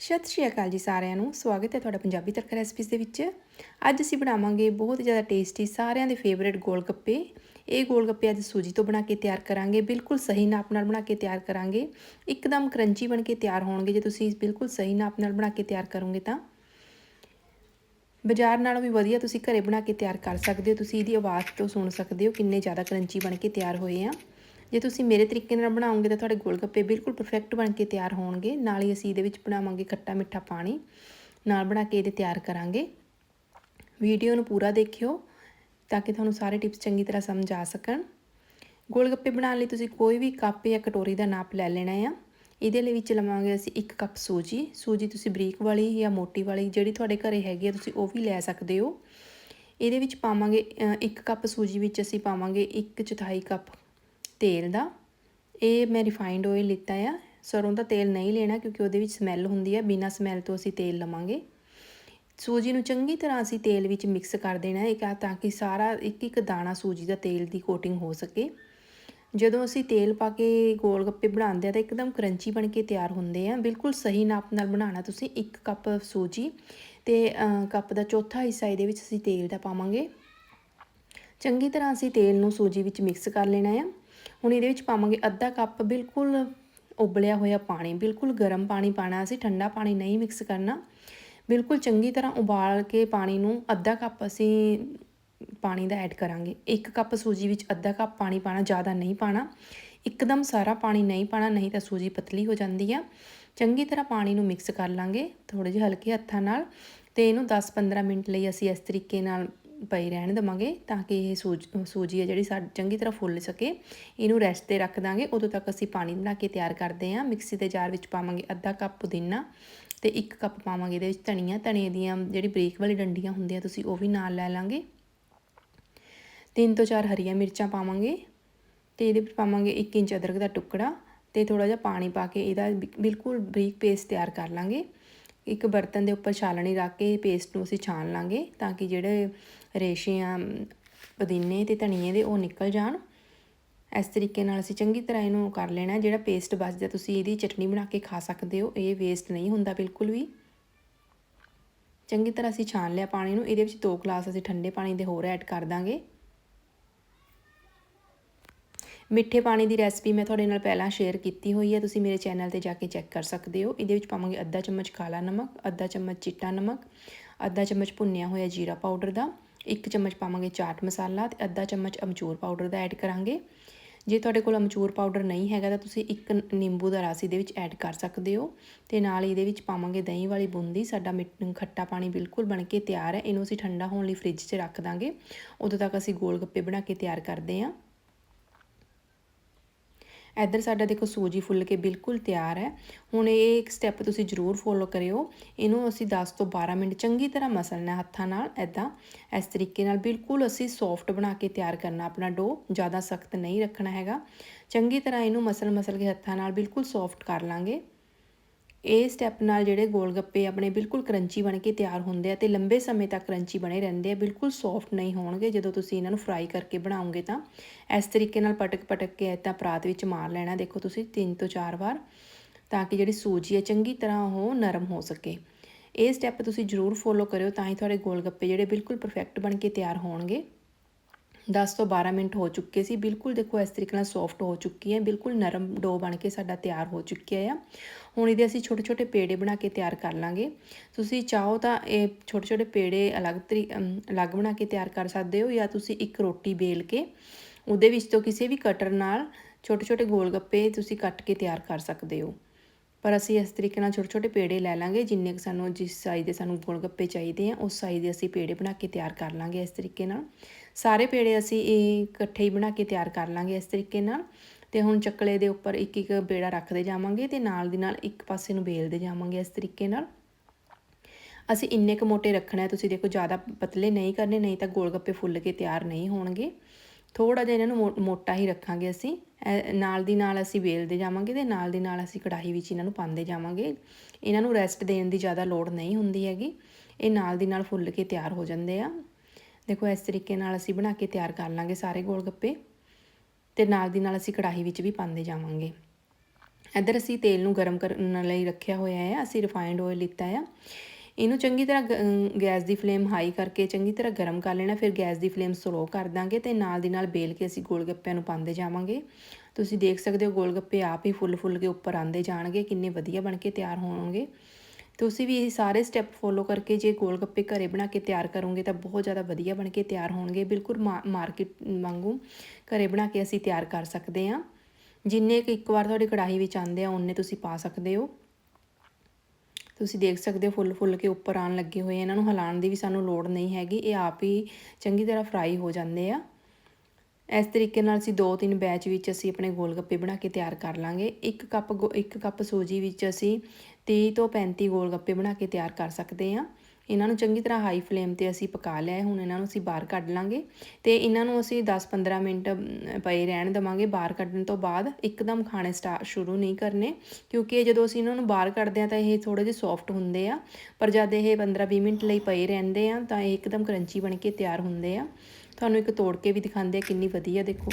ਸਤਿ ਸ਼੍ਰੀ ਅਕਾਲ ਜੀ ਸਾਰਿਆਂ ਨੂੰ। ਸਵਾਗਤ ਹੈ ਤੁਹਾਡਾ ਪੰਜਾਬੀ ਤੜਕਾ ਰੈਸਪੀਜ਼ ਦੇ ਵਿੱਚ। ਅੱਜ ਅਸੀਂ ਬਣਾਵਾਂਗੇ ਬਹੁਤ ਜ਼ਿਆਦਾ ਟੇਸਟੀ ਸਾਰਿਆਂ ਦੇ ਫੇਵਰੇਟ ਗੋਲ ਗੱਪੇ। ਇਹ ਗੋਲ ਗੱਪੇ ਅੱਜ ਸੂਜੀ ਤੋਂ ਬਣਾ ਕੇ ਤਿਆਰ ਕਰਾਂਗੇ, ਬਿਲਕੁਲ ਸਹੀ ਨਾਪ ਨਾਲ ਬਣਾ ਕੇ ਤਿਆਰ ਕਰਾਂਗੇ। ਇੱਕਦਮ ਕਰੰਚੀ ਬਣ ਕੇ ਤਿਆਰ ਹੋਣਗੇ। ਜੇ ਤੁਸੀਂ ਬਿਲਕੁਲ ਸਹੀ ਨਾਪ ਨਾਲ ਬਣਾ ਕੇ ਤਿਆਰ ਕਰੋਗੇ ਤਾਂ। ਬਾਜ਼ਾਰ ਨਾਲੋਂ ਵੀ ਵਧੀਆ ਤੁਸੀਂ ਘਰੇ ਬਣਾ ਕੇ ਤਿਆਰ ਕਰ ਸਕਦੇ ਹੋ। ਤੁਸੀਂ ਇਹਦੀ ਆਵਾਜ਼ ਤੋਂ ਸੁਣ ਸਕਦੇ ਹੋ ਕਿੰਨੇ ਜ਼ਿਆਦਾ ਕਰੰਚੀ ਬਣ ਕੇ ਤਿਆਰ ਹੋਏ ਆ। ਜੇ ਤੁਸੀਂ ਮੇਰੇ ਤਰੀਕੇ ਨਾਲ ਬਣਾਓਗੇ ਤਾਂ ਤੁਹਾਡੇ ਗੋਲਗੱਪੇ ਬਿਲਕੁਲ ਪਰਫੈਕਟ ਬਣ ਕੇ ਤਿਆਰ ਹੋਣਗੇ। ਨਾਲ ਹੀ ਅਸੀਂ ਇਹਦੇ ਵਿੱਚ ਬਣਾਵਾਂਗੇ ਖੱਟਾ ਮਿੱਠਾ ਪਾਣੀ। ਨਾਲ ਬਣਾ ਕੇ ਇਹਦੇ ਤਿਆਰ ਕਰਾਂਗੇ। ਵੀਡੀਓ ਨੂੰ ਪੂਰਾ ਦੇਖਿਓ ਤਾਂ ਕਿ ਤੁਹਾਨੂੰ ਸਾਰੇ ਟਿਪਸ ਚੰਗੀ ਤਰ੍ਹਾਂ ਸਮਝ ਆ ਸਕਣ। ਗੋਲਗੱਪੇ ਬਣਾਉਣ ਲਈ ਤੁਸੀਂ ਕੋਈ ਵੀ ਕੱਪ ਜਾਂ ਕਟੋਰੀ ਦਾ ਨਾਪ ਲੈ ਲੈਣਾ ਆ। ਇਹਦੇ ਲਈ ਵਿੱਚ ਲਵਾਂਗੇ ਅਸੀਂ 1 ਕੱਪ ਸੂਜੀ। ਸੂਜੀ ਤੁਸੀਂ ਬਰੀਕ ਵਾਲੀ ਜਾਂ ਮੋਟੀ ਵਾਲੀ ਜਿਹੜੀ ਤੁਹਾਡੇ ਘਰੇ ਹੈਗੀ ਆ ਤੁਸੀਂ ਉਹ ਵੀ ਲੈ ਸਕਦੇ ਹੋ। ਇਹਦੇ ਵਿੱਚ ਪਾਵਾਂਗੇ 1 ਕੱਪ ਸੂਜੀ ਵਿੱਚ ਅਸੀਂ ਪਾਵਾਂਗੇ 1 ਚੌਥਾਈ ਕੱਪ ਤੇਲ ਦਾ। ਇਹ ਮੈਂ ਰਿਫਾਈਨਡ ਆਇਲ ਲਿੱਤਾ ਆ। ਸਰੋਂ ਦਾ ਤੇਲ ਨਹੀਂ ਲੈਣਾ ਕਿਉਂਕਿ ਉਹਦੇ ਵਿੱਚ ਸਮੈਲ ਹੁੰਦੀ ਹੈ ਬਿਨਾਂ ਸਮੈਲ ਤੋਂ ਅਸੀਂ ਤੇਲ ਲਵਾਂਗੇ। ਸੂਜੀ ਨੂੰ ਚੰਗੀ ਤਰ੍ਹਾਂ ਅਸੀਂ ਤੇਲ ਵਿੱਚ ਮਿਕਸ ਕਰ ਦੇਣਾ ਹੈ। ਤਾਂ ਕਿ ਸਾਰਾ ਇੱਕ ਇੱਕ ਦਾਣਾ ਸੂਜੀ ਦਾ ਤੇਲ ਦੀ ਕੋਟਿੰਗ ਹੋ ਸਕੇ। ਜਦੋਂ ਅਸੀਂ ਤੇਲ ਪਾ ਕੇ ਗੋਲ ਗੱਪੇ ਬਣਾਉਂਦੇ ਆ ਤਾਂ ਇੱਕਦਮ ਕਰੰਚੀ ਬਣ ਕੇ ਤਿਆਰ ਹੁੰਦੇ ਆ। ਬਿਲਕੁਲ ਸਹੀ ਨਾਪ ਨਾਲ ਬਣਾਉਣਾ ਤੁਸੀਂ 1 ਕੱਪ ਸੂਜੀ ਤੇ ਕੱਪ ਦਾ ਚੌਥਾ ਹਿੱਸਾ ਇਹਦੇ ਵਿੱਚ ਅਸੀਂ ਤੇਲ ਦਾ ਪਾਵਾਂਗੇ। ਚੰਗੀ ਤਰ੍ਹਾਂ ਅਸੀਂ ਤੇਲ ਨੂੰ ਸੂਜੀ ਵਿੱਚ ਮਿਕਸ ਕਰ ਲੈਣਾ ਆ। ਹੁਣ ਇਹਦੇ ਵਿੱਚ ਪਾਵਾਂਗੇ ਅੱਧਾ ਕੱਪ ਬਿਲਕੁਲ ਉਬਲਿਆ ਹੋਇਆ ਪਾਣੀ, ਬਿਲਕੁਲ ਗਰਮ ਪਾਣੀ ਪਾਣਾ ਅਸੀਂ, ਠੰਡਾ ਪਾਣੀ ਨਹੀਂ ਮਿਕਸ ਕਰਨਾ। ਬਿਲਕੁਲ ਚੰਗੀ ਤਰ੍ਹਾਂ ਉਬਾਲ ਕੇ ਪਾਣੀ ਨੂੰ ਅੱਧਾ ਕੱਪ ਅਸੀਂ ਪਾਣੀ ਦਾ ਐਡ ਕਰਾਂਗੇ। ਇੱਕ ਕੱਪ ਸੂਜੀ ਵਿੱਚ ਅੱਧਾ ਕੱਪ ਪਾਣੀ ਪਾਣਾ ਜ਼ਿਆਦਾ ਨਹੀਂ ਪਾਣਾ ਇੱਕਦਮ ਸਾਰਾ ਪਾਣੀ ਨਹੀਂ ਪਾਣਾ ਨਹੀਂ ਤਾਂ ਸੂਜੀ ਪਤਲੀ ਹੋ ਜਾਂਦੀ ਆ। ਚੰਗੀ ਤਰ੍ਹਾਂ ਪਾਣੀ ਨੂੰ ਮਿਕਸ ਕਰ ਲਾਂਗੇ ਥੋੜੇ ਜਿਹੇ ਹਲਕੇ ਹੱਥਾਂ ਨਾਲ ਤੇ ਇਹਨੂੰ 10-15 ਮਿੰਟ ਲਈ ਅਸੀਂ ਇਸ ਤਰੀਕੇ ਨਾਲ ਪਈ ਰਹਿਣ ਦਵਾਂਗੇ ਤਾਂ ਕਿ ਇਹ ਸੂਜੀ ਹੈ ਜਿਹੜੀ ਸਾਡੀ ਚੰਗੀ ਤਰ੍ਹਾਂ ਫੁੱਲ ਸਕੇ। ਇਹਨੂੰ ਰੈਸਟ ਤੇ ਰੱਖ ਦਾਂਗੇ। ਉਦੋਂ ਤੱਕ ਅਸੀਂ ਪਾਣੀ ਬਣਾ ਕੇ ਤਿਆਰ ਕਰਦੇ ਹਾਂ। ਮਿਕਸੀ ਦੇ ਜਾਰ ਵਿੱਚ ਪਾਵਾਂਗੇ ਅੱਧਾ ਕੱਪ ਪੁਦੀਨਾ ਤੇ 1 ਕੱਪ ਪਾਵਾਂਗੇ ਇਹਦੇ ਵਿੱਚ ਧਨੀਆ। ਧਨੀਏ ਦੀਆਂ ਜਿਹੜੀ ਬਰੀਕ ਵਾਲੀ ਡੰਡੀਆਂ ਹੁੰਦੀਆਂ ਤੁਸੀਂ ਉਹ ਵੀ ਨਾਲ ਲੈ ਲਾਂਗੇ। ਤਿੰਨ ਤੋਂ ਚਾਰ ਹਰੀਆਂ ਮਿਰਚਾਂ ਪਾਵਾਂਗੇ ਤੇ ਇਹਦੇ ਵਿੱਚ ਪਾਵਾਂਗੇ 1 ਇੰਚ ਅਦਰਕ ਦਾ ਟੁਕੜਾ ਤੇ ਥੋੜਾ ਜਿਹਾ ਪਾਣੀ ਪਾ ਕੇ ਇਹਦਾ ਬਿਲਕੁਲ ਬਰੀਕ ਪੇਸਟ ਤਿਆਰ ਕਰ ਲਾਂਗੇ। ਇੱਕ ਬਰਤਨ ਦੇ ਉੱਪਰ ਛਾਲਣੀ ਰੱਖ ਕੇ ਪੇਸਟ ਨੂੰ ਅਸੀਂ ਛਾਣ ਲਾਂਗੇ ਤਾਂ ਕਿ ਜਿਹੜੇ ਰੇਸ਼ੇ ਆ ਪੁਦੀਨੇ ਤੇ ਧਨੀਏ ਦੇ ਉਹ ਨਿਕਲ ਜਾਣ। ਇਸ ਤਰੀਕੇ ਨਾਲ ਅਸੀਂ ਚੰਗੀ ਤਰ੍ਹਾਂ ਇਹਨੂੰ ਕਰ ਲੈਣਾ। ਜਿਹੜਾ ਪੇਸਟ ਬਚਦਾ ਤੁਸੀਂ ਇਹਦੀ ਚਟਨੀ ਬਣਾ ਕੇ ਖਾ ਸਕਦੇ ਹੋ। ਇਹ ਵੇਸਟ ਨਹੀਂ ਹੁੰਦਾ ਬਿਲਕੁਲ ਵੀ। ਚੰਗੀ ਤਰ੍ਹਾਂ ਅਸੀਂ ਛਾਣ ਲਿਆ ਪਾਣੀ ਨੂੰ। ਇਹਦੇ ਵਿੱਚ 2 ਗਲਾਸ ਅਸੀਂ ਠੰਡੇ ਪਾਣੀ ਦੇ ਹੋਰ ਐਡ ਕਰ ਦਾਂਗੇ। ਮਿੱਠੇ ਪਾਣੀ ਦੀ ਰੈਸਪੀ ਮੈਂ ਤੁਹਾਡੇ ਨਾਲ ਪਹਿਲਾਂ ਸ਼ੇਅਰ ਕੀਤੀ ਹੋਈ ਹੈ, ਤੁਸੀਂ ਮੇਰੇ ਚੈਨਲ ਤੇ ਜਾ ਕੇ ਚੈੱਕ ਕਰ ਸਕਦੇ ਹੋ। ਇਹਦੇ ਵਿੱਚ ਪਾਵਾਂਗੇ ਅੱਧਾ ਚਮਚ ਕਾਲਾ ਨਮਕ, ਅੱਧਾ ਚਮਚ ਚਿੱਟਾ ਨਮਕ, ਅੱਧਾ ਚਮਚ ਭੁੰਨਿਆ ਹੋਇਆ ਜੀਰਾ ਪਾਊਡਰ ਦਾ, ਇੱਕ ਚਮਚ ਪਾਵਾਂਗੇ ਚਾਟ ਮਸਾਲਾ ਤੇ ਅੱਧਾ ਚਮਚ ਅਮਚੂਰ ਪਾਊਡਰ ਦਾ ਐਡ ਕਰਾਂਗੇ। ਜੇ ਤੁਹਾਡੇ ਕੋਲ ਅਮਚੂਰ ਪਾਊਡਰ ਨਹੀਂ ਹੈਗਾ ਤਾਂ ਤੁਸੀਂ ਇੱਕ ਨਿੰਬੂ ਦਾ ਰਸ ਇਹਦੇ ਵਿੱਚ ਐਡ ਕਰ ਸਕਦੇ ਹੋ ਤੇ ਨਾਲ ਇਹਦੇ ਵਿੱਚ ਪਾਵਾਂਗੇ ਦਹੀਂ ਵਾਲੀ ਬੂੰਦੀ, ਸਾਡਾ ਖੱਟਾ ਪਾਣੀ ਬਿਲਕੁਲ ਬਣ ਕੇ ਤਿਆਰ ਹੈ। ਇਹਨੂੰ ਅਸੀਂ ਠੰਡਾ ਹੋਣ ਲਈ ਫ੍ਰਿਜ 'ਚ ਰੱਖ ਦਾਂਗੇ। ਉਦੋਂ ਤੱਕ ਅਸੀਂ ਗੋਲ ਗੱਪੇ ਬਣਾ ਕੇ ਤਿਆਰ ਕਰਦੇ ਹਾਂ। ਇੱਧਰ ਸਾਡਾ ਦੇਖੋ ਸੂਜੀ ਫੁੱਲ ਕੇ ਬਿਲਕੁਲ ਤਿਆਰ ਹੈ। ਹੁਣ ਇਹ ਇੱਕ ਸਟੈਪ ਤੁਸੀਂ ਜ਼ਰੂਰ ਫੋਲੋ ਕਰਿਓ। ਇਹਨੂੰ ਅਸੀਂ 10 ਤੋਂ 12 ਮਿੰਟ ਚੰਗੀ ਤਰ੍ਹਾਂ ਮਸਲਣਾ ਹੱਥਾਂ ਨਾਲ ਐਦਾਂ ਇਸ ਤਰੀਕੇ ਨਾਲ ਬਿਲਕੁਲ ਅਸੀਂ ਸੌਫਟ ਬਣਾ ਕੇ ਤਿਆਰ ਕਰਨਾ ਆਪਣਾ ਡੋ ਜ਼ਿਆਦਾ ਸਖਤ ਨਹੀਂ ਰੱਖਣਾ ਹੈਗਾ। ਚੰਗੀ ਤਰ੍ਹਾਂ ਇਹਨੂੰ ਮਸਲ ਮਸਲ ਕੇ ਹੱਥਾਂ ਨਾਲ ਬਿਲਕੁਲ ਸੌਫਟ ਕਰ ਲਾਂਗੇ। ਇਹ ਸਟੈਪ ਨਾਲ ਜਿਹੜੇ ਗੋਲ ਗੱਪੇ ਆਪਣੇ ਬਿਲਕੁਲ ਕਰੰਚੀ ਬਣ ਕੇ ਤਿਆਰ ਹੁੰਦੇ ਆ ਤੇ ਲੰਬੇ ਸਮੇਂ ਤੱਕ ਕਰੰਚੀ ਬਣੇ ਰਹਿੰਦੇ ਆ, ਬਿਲਕੁਲ ਸੌਫਟ ਨਹੀਂ ਹੋਣਗੇ। ਜਦੋਂ ਤੁਸੀਂ ਇਹਨਾਂ ਨੂੰ ਫਰਾਈ ਕਰਕੇ ਬਣਾਓਗੇ ਤਾਂ ਇਸ ਤਰੀਕੇ ਨਾਲ ਪਟਕ ਪਟਕ ਕੇ ਇਦਾਂ ਪਰਾਤ ਵਿੱਚ ਮਾਰ ਲੈਣਾ, ਦੇਖੋ ਤੁਸੀਂ 3 ਤੋਂ 4 ਵਾਰ, ਤਾਂ ਕਿ ਜਿਹੜੀ ਸੂਜੀ ਹੈ ਚੰਗੀ ਤਰ੍ਹਾਂ ਉਹ ਨਰਮ ਹੋ ਸਕੇ। ਇਹ ਸਟੈਪ ਤੁਸੀਂ ਜ਼ਰੂਰ ਫੋਲੋ ਕਰਿਓ, ਤਾਂ ਹੀ ਤੁਹਾਡੇ ਗੋਲ ਗੱਪੇ ਜਿਹੜੇ ਬਿਲਕੁਲ ਪਰਫੈਕਟ ਬਣ ਕੇ ਤਿਆਰ ਹੋਣਗੇ। 10 ਤੋਂ 12 ਮਿੰਟ ਹੋ ਚੁੱਕੇ ਸੀ। ਬਿਲਕੁਲ ਦੇਖੋ, ਇਸ ਤਰੀਕੇ ਨਾਲ ਸੌਫਟ ਹੋ ਚੁੱਕੀ ਹੈ। ਬਿਲਕੁਲ ਨਰਮ ਡੋ ਬਣ ਕੇ ਸਾਡਾ ਤਿਆਰ ਹੋ ਚੁੱਕਿਆ ਆ। ਹੁਣ ਇਹਦੇ ਅਸੀਂ ਛੋਟੇ ਛੋਟੇ ਪੇੜੇ ਬਣਾ ਕੇ ਤਿਆਰ ਕਰ ਲਾਂਗੇ। ਤੁਸੀਂ ਚਾਹੋ ਤਾਂ ਇਹ ਛੋਟੇ ਛੋਟੇ ਪੇੜੇ ਅਲੱਗ ਤਰੀ ਅਲੱਗ ਬਣਾ ਕੇ ਤਿਆਰ ਕਰ ਸਕਦੇ ਹੋ ਜਾਂ ਤੁਸੀਂ ਇੱਕ ਰੋਟੀ ਬੇਲ ਕੇ ਉਹਦੇ ਵਿੱਚ ਤੋਂ ਕਿਸੇ ਵੀ ਕਟਰ ਨਾਲ ਛੋਟੇ ਛੋਟੇ ਗੋਲ ਗੱਪੇ ਤੁਸੀਂ ਕੱਟ ਕੇ ਤਿਆਰ ਕਰ ਸਕਦੇ ਹੋ। ਪਰ ਅਸੀਂ ਇਸ ਤਰੀਕੇ ਨਾਲ ਛੋਟੇ ਛੋਟੇ ਪੇੜੇ ਲੈ ਲਾਂਗੇ। ਜਿੰਨੇ ਕਿ ਸਾਨੂੰ, ਜਿਸ ਸਾਈਜ਼ ਦੇ ਸਾਨੂੰ ਗੋਲ ਗੱਪੇ ਚਾਹੀਦੇ ਆ, ਉਸ ਸਾਈਜ਼ ਦੇ ਅਸੀਂ ਪੇੜੇ ਬਣਾ ਕੇ ਤਿਆਰ ਕਰ ਲਾਂਗੇ ਇਸ ਤਰੀਕੇ ਨਾਲ। ਸਾਰੇ ਪੇੜੇ ਅਸੀਂ ਇਹ ਇਕੱਠੇ ਹੀ ਬਣਾ ਕੇ ਤਿਆਰ ਕਰ ਲਾਂਗੇ ਇਸ ਤਰੀਕੇ ਨਾਲ। ਤੇ ਹੁਣ ਚੱਕਲੇ ਦੇ ਉੱਪਰ ਇੱਕ ਇੱਕ ਬੇੜਾ ਰੱਖਦੇ ਜਾਵਾਂਗੇ ਤੇ ਨਾਲ ਦੀ ਨਾਲ ਇੱਕ ਪਾਸੇ ਨੂੰ ਬੇਲਦੇ ਜਾਵਾਂਗੇ ਇਸ ਤਰੀਕੇ ਨਾਲ। ਅਸੀਂ ਇੰਨੇ ਕੁ ਮੋਟੇ ਰੱਖਣਾ ਹੈ ਤੁਸੀਂ ਦੇਖੋ ਜ਼ਿਆਦਾ ਪਤਲੇ ਨਹੀਂ ਕਰਨੇ, ਨਹੀਂ ਤਾਂ ਗੋਲ ਗੱਪੇ ਫੁੱਲ ਕੇ ਤਿਆਰ ਨਹੀਂ ਹੋਣਗੇ। ਥੋੜਾ ਜਿਹਾ ਇਹਨਾਂ ਨੂੰ ਮੋਟਾ ਹੀ ਰੱਖਾਂਗੇ ਅਸੀਂ। ਨਾਲ ਦੀ ਨਾਲ ਅਸੀਂ ਵੇਲਦੇ ਜਾਵਾਂਗੇ ਤੇ ਨਾਲ ਦੀ ਨਾਲ ਅਸੀਂ ਕੜਾਹੀ ਵਿੱਚ ਇਹਨਾਂ ਨੂੰ ਪਾਉਂਦੇ ਜਾਵਾਂਗੇ। ਇਹਨਾਂ ਨੂੰ ਰੈਸਟ ਦੇਣ ਦੀ ਜ਼ਿਆਦਾ ਲੋੜ ਨਹੀਂ ਹੁੰਦੀ ਹੈਗੀ। ਇਹ ਨਾਲ ਦੀ ਨਾਲ ਫੁੱਲ ਕੇ ਤਿਆਰ ਹੋ ਜਾਂਦੇ ਆ। ਦੇਖੋ, ਇਸ ਤਰੀਕੇ ਨਾਲ ਅਸੀਂ ਬਣਾ ਕੇ ਤਿਆਰ ਕਰ ਲਾਂਗੇ ਸਾਰੇ ਗੋਲ ਗੱਪੇ ਤੇ ਨਾਲ ਦੀ ਨਾਲ ਅਸੀਂ ਕੜਾਹੀ ਵਿੱਚ ਵੀ ਪਾਉਂਦੇ ਜਾਵਾਂਗੇ। ਇੱਧਰ ਅਸੀਂ ਤੇਲ ਨੂੰ ਗਰਮ ਕਰਨ ਲਈ ਰੱਖਿਆ ਹੋਇਆ ਹੈ, ਅਸੀਂ ਰਿਫਾਈਨਡ ਆਇਲ ਲਿੱਤਾ ਆ। ਇਹਨੂੰ ਚੰਗੀ ਤਰ੍ਹਾਂ ਗ- ਗੈਸ ਦੀ ਫਲੇਮ ਹਾਈ ਕਰਕੇ ਚੰਗੀ ਤਰ੍ਹਾਂ ਗਰਮ ਕਰ ਲੈਣਾ, ਫਿਰ ਗੈਸ ਦੀ ਫਲੇਮ ਸਲੋ ਕਰ ਦਾਂਗੇ ਤੇ ਨਾਲ ਦੀ ਨਾਲ ਬੇਲ ਕੇ ਅਸੀਂ ਗੋਲ ਗੱਪਿਆਂ ਨੂੰ ਪਾਉਂਦੇ ਜਾਵਾਂਗੇ। ਤੁਸੀਂ ਦੇਖ ਸਕਦੇ ਹੋ ਗੋਲ ਗੱਪੇ ਆਪ ਹੀ ਫੁੱਲ ਫੁੱਲ ਕੇ ਉੱਪਰ ਆਉਂਦੇ ਜਾਣਗੇ, ਕਿੰਨੇ ਵਧੀਆ ਬਣ ਕੇ ਤਿਆਰ ਹੋਣਗੇ। ਤੁਸੀਂ ਵੀ ਇਹ ਸਾਰੇ ਸਟੈਪ ਫੋਲੋ ਕਰਕੇ ਜੇ ਗੋਲ ਗੱਪੇ ਘਰੇ ਬਣਾ ਕੇ ਤਿਆਰ ਕਰੋਗੇ ਤਾਂ ਬਹੁਤ ਜ਼ਿਆਦਾ ਵਧੀਆ ਬਣ ਕੇ ਤਿਆਰ ਹੋਣਗੇ। ਬਿਲਕੁਲ ਮਾਰਕੀਟ ਵਾਂਗੂ ਘਰੇ ਬਣਾ ਕੇ ਅਸੀਂ ਤਿਆਰ ਕਰ ਸਕਦੇ ਹਾਂ। ਜਿੰਨੇ ਕੁ ਇੱਕ ਵਾਰ ਤੁਹਾਡੀ ਕੜਾਹੀ ਵਿੱਚ ਆਉਂਦੇ ਆ ਉਹਨੇ ਤੁਸੀਂ ਪਾ ਸਕਦੇ ਹੋ। ਤੁਸੀਂ ਦੇਖ ਸਕਦੇ ਹੋ ਫੁੱਲ ਫੁੱਲ ਕੇ ਉੱਪਰ ਆਣ ਲੱਗੇ ਹੋਏ ਇਹਨਾਂ ਨੂੰ ਹਿਲਾਉਣ ਦੀ ਵੀ ਸਾਨੂੰ ਲੋੜ ਨਹੀਂ ਹੈਗੀ। ਇਹ ਆਪ ਹੀ ਚੰਗੀ ਤਰ੍ਹਾਂ ਫਰਾਈ ਹੋ ਜਾਂਦੇ ਆ। ਇਸ ਤਰੀਕੇ ਨਾਲ ਅਸੀਂ ਦੋ ਤਿੰਨ ਬੈਚ ਵਿੱਚ ਅਸੀਂ ਆਪਣੇ ਗੋਲ ਗੱਪੇ ਬਣਾ ਕੇ ਤਿਆਰ ਕਰ ਲਾਂਗੇ। ਇੱਕ ਕੱਪ ਗੋ- ਇੱਕ ਕੱਪ ਸੂਜੀ ਵਿੱਚ ਅਸੀਂ 30 ਤੋਂ 35 ਗੋਲ ਗੱਪੇ ਬਣਾ ਕੇ ਤਿਆਰ ਕਰ ਸਕਦੇ ਹਾਂ। ਇਹਨਾਂ ਨੂੰ ਚੰਗੀ ਤਰ੍ਹਾਂ ਹਾਈ ਫਲੇਮ ਤੇ ਅਸੀਂ ਪਕਾ ਲਿਆ ਹੁਣ ਇਹਨਾਂ ਨੂੰ ਅਸੀਂ ਬਾਹਰ ਕੱਢ ਲਾਂਗੇ ਤੇ ਇਹਨਾਂ ਨੂੰ ਅਸੀਂ 10-15 ਮਿੰਟ ਪਏ ਰਹਿਣ ਦਵਾਂਗੇ। ਬਾਹਰ ਕੱਢਣ ਤੋਂ ਬਾਅਦ ਇੱਕਦਮ ਖਾਣੇ ਸਟਾਰਟ ਸ਼ੁਰੂ ਨਹੀਂ ਕਰਨੇ ਕਿਉਂਕਿ ਜਦੋਂ ਅਸੀਂ ਇਹਨਾਂ ਨੂੰ ਬਾਹਰ ਕੱਢਦੇ ਆ ਤਾਂ ਇਹ ਥੋੜੇ ਜਿਹੇ ਸੌਫਟ ਹੁੰਦੇ ਆ। ਪਰ ਜਦ ਇਹ 15-20 ਮਿੰਟ ਲਈ ਪਏ ਰਹਿੰਦੇ ਆ ਤਾਂ ਇਹ ਇੱਕਦਮ ਕਰੰਚੀ ਬਣ ਕੇ ਤਿਆਰ ਹੁੰਦੇ ਆ। ਤੁਹਾਨੂੰ ਇੱਕ ਤੋੜ ਕੇ ਵੀ ਦਿਖਾਉਂਦੇ ਆ ਕਿੰਨੀ ਵਧੀਆ ਦੇਖੋ।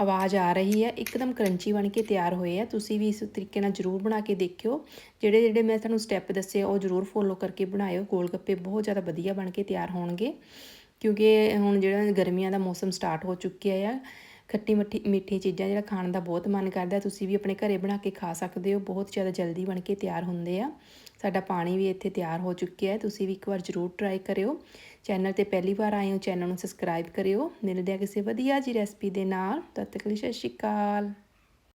ਆਵਾਜ਼ ਆ ਰਹੀ ਹੈ, ਇੱਕਦਮ ਕਰੰਚੀ ਬਣ ਕੇ ਤਿਆਰ ਹੋਏ ਆ। ਤੁਸੀਂ ਵੀ ਇਸ ਤਰੀਕੇ ਨਾਲ ਜ਼ਰੂਰ ਬਣਾ ਕੇ ਦੇਖਿਓ। ਜਿਹੜੇ ਜਿਹੜੇ ਮੈਂ ਤੁਹਾਨੂੰ ਸਟੈਪ ਦੱਸੇ ਆ, ਉਹ ਜ਼ਰੂਰ ਫੋਲੋ ਕਰਕੇ ਬਣਾਇਓ। ਗੋਲ ਗੱਪੇ ਬਹੁਤ ਜ਼ਿਆਦਾ ਵਧੀਆ ਬਣ ਕੇ ਤਿਆਰ ਹੋਣਗੇ। ਕਿਉਂਕਿ ਹੁਣ ਜਿਹੜਾ ਗਰਮੀਆਂ ਦਾ ਮੌਸਮ ਸਟਾਰਟ ਹੋ ਚੁੱਕਿਆ ਆ, ਖੱਟੀ ਮਿੱਠੀ ਮਿੱਠੀ ਚੀਜ਼ਾਂ ਜਿਹੜਾ ਖਾਣ ਦਾ ਬਹੁਤ ਮਨ ਕਰਦਾ, ਤੁਸੀਂ ਵੀ ਆਪਣੇ ਘਰੇ ਬਣਾ ਕੇ ਖਾ ਸਕਦੇ ਹੋ। ਬਹੁਤ ਜ਼ਿਆਦਾ ਜਲਦੀ ਬਣ ਕੇ ਤਿਆਰ ਹੁੰਦੇ ਆ। ਸਾਡਾ ਪਾਣੀ ਵੀ ਇੱਥੇ ਤਿਆਰ ਹੋ ਚੁੱਕਿਆ ਹੈ। ਤੁਸੀਂ ਵੀ ਇੱਕ ਵਾਰ ਜ਼ਰੂਰ ਟਰਾਈ ਕਰਿਓ। ਚੈਨਲ ਤੇ ਪਹਿਲੀ ਵਾਰ ਆਏ ਹੋ ਚੈਨਲ ਨੂੰ ਸਬਸਕ੍ਰਾਈਬ ਕਰਿਓ। ਮਿਲਦੇ ਆ ਕਿਸੇ ਵਧੀਆ ਜੀ ਰੈਸਪੀ ਦੇ ਨਾਲ। ਤਦ ਤੱਕ ਲਈ ਸਤਿ ਸ਼੍ਰੀ ਅਕਾਲ।